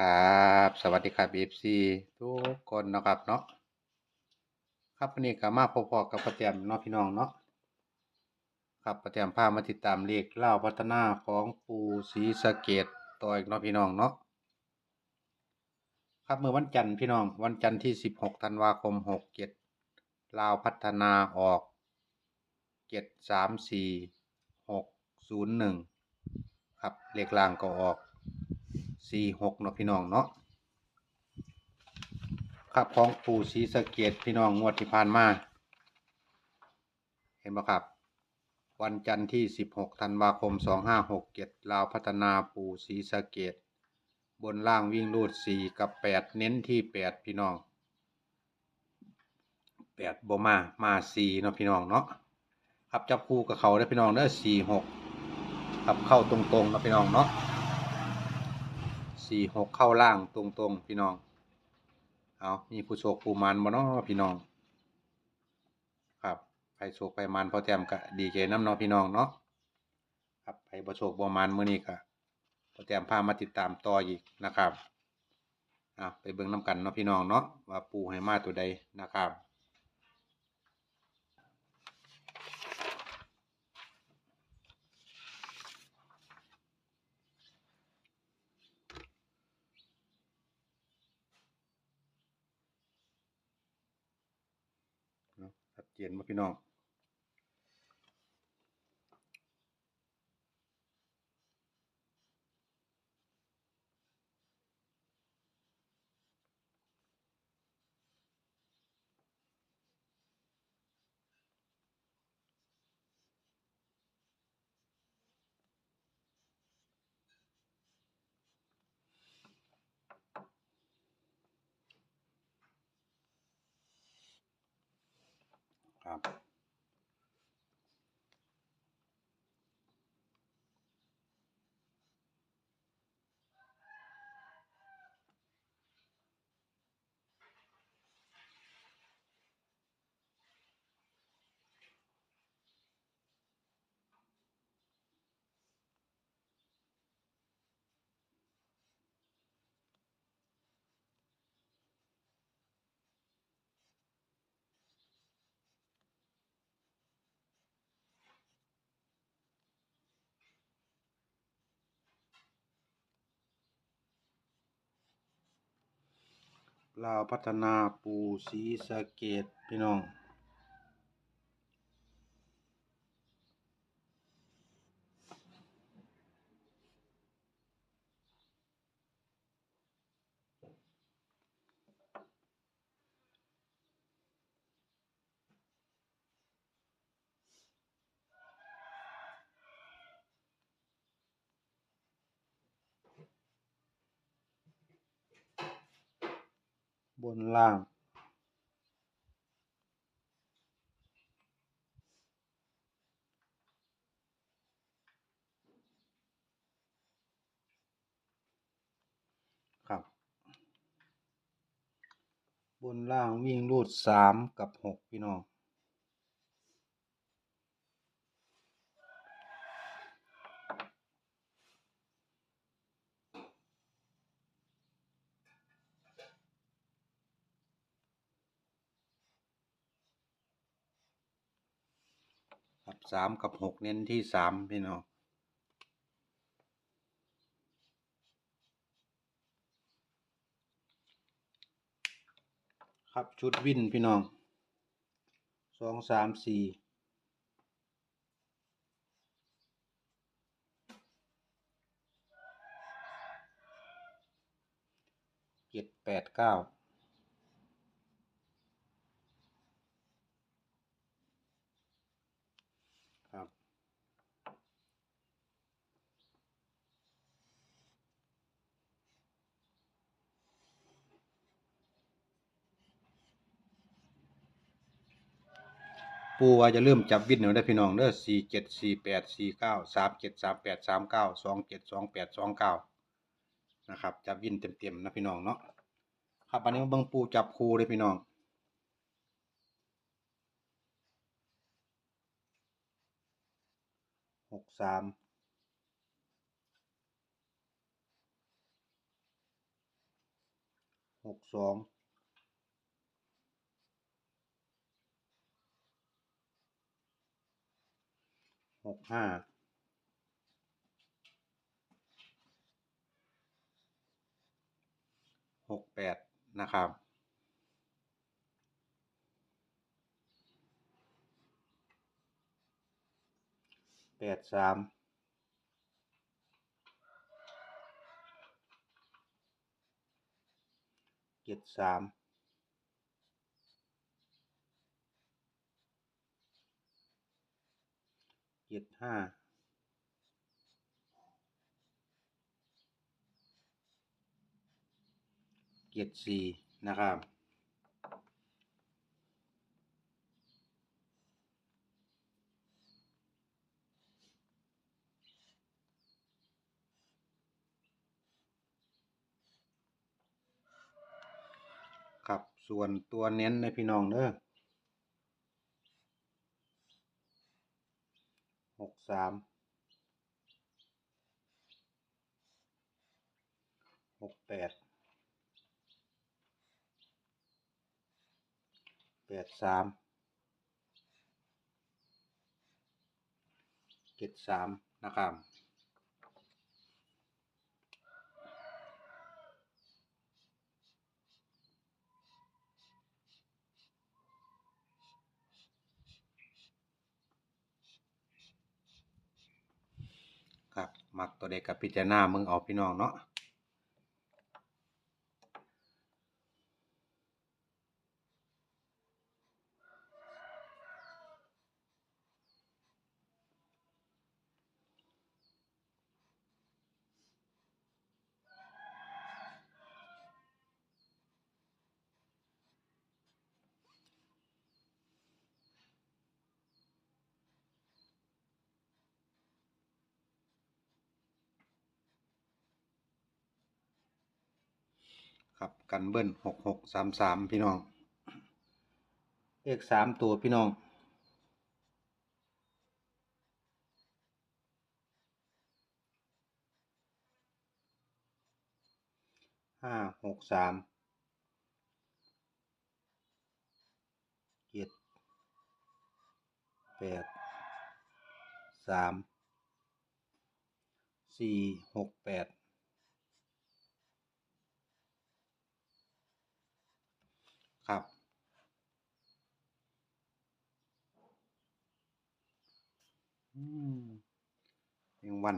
ครับ สวัสดีครับ FC ทุกคนนะครับเนาะครับวันนี้ก็มาพบๆกับประแจมเนาะพี่น้องเนาะครับประแจมพามาติดตามเลขเล่าพัฒนาของปู่ศรีสะเกดต่ออีกเนาะพี่น้องเนาะครับเมื่อวันจันทร์พี่น้องวันจันทร์ที่ 16ธันวาคม67ลาวพัฒนาออก 734601 ครับเลขล่างก็ออก 46เนาะพี่น้องเนาะครับของปู่ศรีสะเกดพี่น้องงวดที่ผ่านมา เห็นไหมครับ วันจันทร์ที่ 16ธันวาคม 2567ลาวพัฒนาปู่ศรีสะเกดบนล่างวิ่งรูด 4 กับ 8 เน้นที่ 8 พี่น้อง 8บ่มามา4เนาะพี่น้องเนาะครับจับคู่กับเขาได้พี่น้องเด้อ4 6ครับเข้าตรงๆเนาะพี่น้องเนาะ 4 6เข้าล่างตรงๆ พี่น้อง เอามีผู้โชคผู้มันบ่เนาะพี่น้อง ครับไปโชคไปมันพอแต้มก็ดีใจน้ำเนาะพี่น้องเนาะ ครับไปบ่โชคบ่มันมื้อนี้ก็พอแต้มพามาติดตามต่ออีกนะครับอะไปเบิ่งน้ำกันเนาะพี่น้องเนาะว่าปูให้มาตัวใดนะครับ เนาะชัดเจนมาพี่น้อง ลาวพัฒนาปูศรีสะเกดพี่น้อง บนล่าง ครับ บนล่างวิ่งรูดสามกับหกพี่น้อง สามกับหกเน้นที่สามพี่น้องครับชุดวินพี่น้องสองสามสี่เจ็ดแปดเก้า ปูว่าจะเริ่มจับวินเอาได้พี่น้องเด้อสี่เจ็ดสี่แปดสี่เก้าสามเจ็ดสามแปดสามเก้าสองเจ็ดสองแปดสองเก้านะครับจับวินเต็มๆนะพี่น้องเนาะครับอันนี้เบิ่งปูจับคูเลยพี่น้องหกสามหกสอง กห้าหกแปดนะครับ แปดสามเจ็ดสาม เจ็ดห้าเจ็ดสี่นะครับครับส่วนตัวเน้นในพี่น้องเด้อ หกสามหกแปดแปดสามเจ็ดสามนะครับ ครับ มักตัวเด็กกับพิจารณามึงเอาพี่น้องเนาะ ครับกันเบิ้ลหกหกสามสามพี่น้องเลขสามตัวพี่น้องห้าหกสามเจ็ดแปดสามสี่หกแปด ครับ อืมเพียงวัน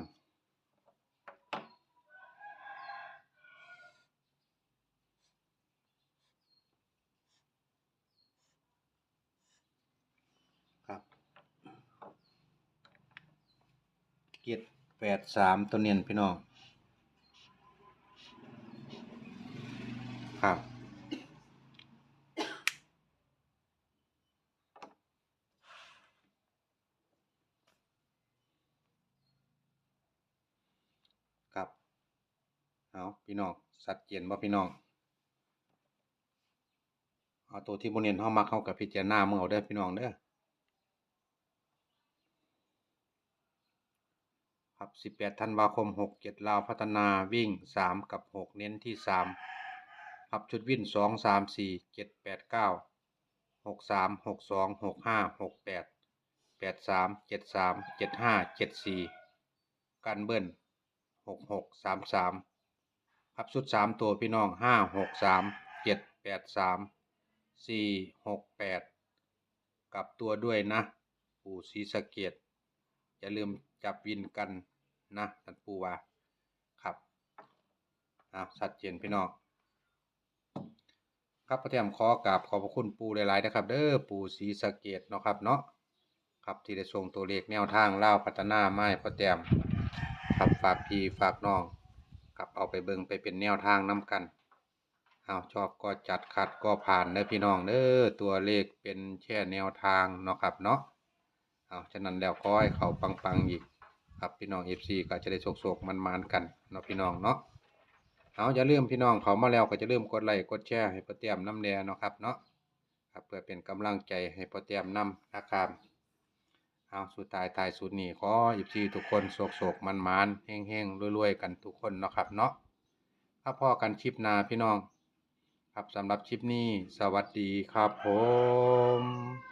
ครับเจ็ดแปดสามตัวเนียนพี่น้อง ครับ เอาพี่น้องสัดเจนบ่พี่น้องเอาตัวที่บนเนียนเฮามักเข้ากับพิจารณามึงเอาเด้พี่น้องเด้อครับสิบแปดธันวาคมหกเจ็ดลาวพัฒนาวิ่งสามกับหกเน้นที่สามครับชุดวิ่นสองสามสี่เจ็ดแปดเก้าหกสามหกสองหกห้าหกแปดแปดสามเจ็ดสามเจ็ดห้าเจ็ดสี่กันเบิ้ลหกหกสามสาม ครับชุดสามตัวพี่น้องห้าหกสามเจ็ดแปดสามสี่หกแปดกลับตัวด้วยนะ ปู่ศรีสะเกดอย่าลืมจับวินกันนะท่านปู่ว่าครับอ่าชัดเจนพี่น้องครับพระเทียมขอกราบขอบพระคุณปู่หลายๆนะครับ เด้อปู่ศรีสะเกดเนาะครับเนาะครับที่ได้ส่งตัวเลขแนวทางเล่าพัฒนาไม้พระเทียมครับฝากพี่ฝากน้อง ครับเอาไปเบิงไปเป็นแนวทางนํกันเอาชอบก็จัดขัดก็ผ่านเด้พี่น้องเด้อตัวเลขเป็นแค่แนวทางเนาะครับเนาะเอาฉะนั้นแล้วก็ให้เขาปังๆอีกครับพี่น้อง FC ก็จะได้โศกๆมันๆกันเนาะพี่น้องเนาะเอาอย่าลืมพี่น้องเขามาแล้วก็จะลืมกดไลค์กดแชร์ให้พ่อเตรียมน้ำแดงเนาะครับเนาะครับเพื่อเป็นกำลังใจให้พ่อเตรียมน้ำนะครับ เอาสุดท้ายตายสุดนี่ขออิบทีทุกคนโศกโศกมันมันแห้งแห้งรวยๆ กันทุกคนเนาะครับเนาะถ้าพ่อกันคลิปหน้าพี่น้อง ครับสำหรับคลิปนี้ สวัสดีครับผม